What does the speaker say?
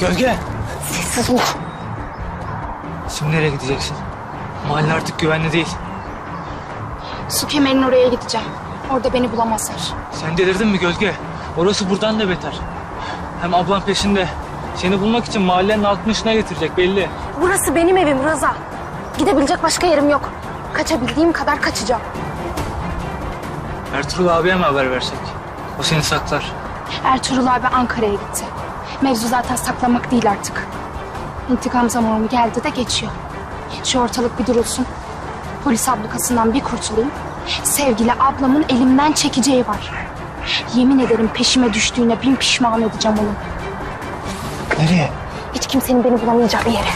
Gölge. Sessiz ol. Şimdi nereye gideceksin? Mahalle artık güvenli değil. Su kemerinin oraya gideceğim. Orada beni bulamazlar. Sen delirdin mi Gölge? Orası buradan da beter. Hem ablan peşinde. Seni bulmak için mahallenin üstüne getirecek belli. Burası benim evim Rıza. Gidebilecek başka yerim yok. Kaçabildiğim kadar kaçacağım. Ertuğrul abiye mi haber versek? O seni saklar. Ertuğrul abi Ankara'ya gitti. Mevzu zaten saklamak değil artık. İntikam zamanı geldi de geçiyor. Şu ortalık bir durulsun. Polis ablukasından bir kurtulayım. Sevgili ablamın elimden çekeceği var. Yemin ederim peşime düştüğüne bin pişman edeceğim onu. Nereye? Hiç kimsenin beni bulamayacağı bir yere.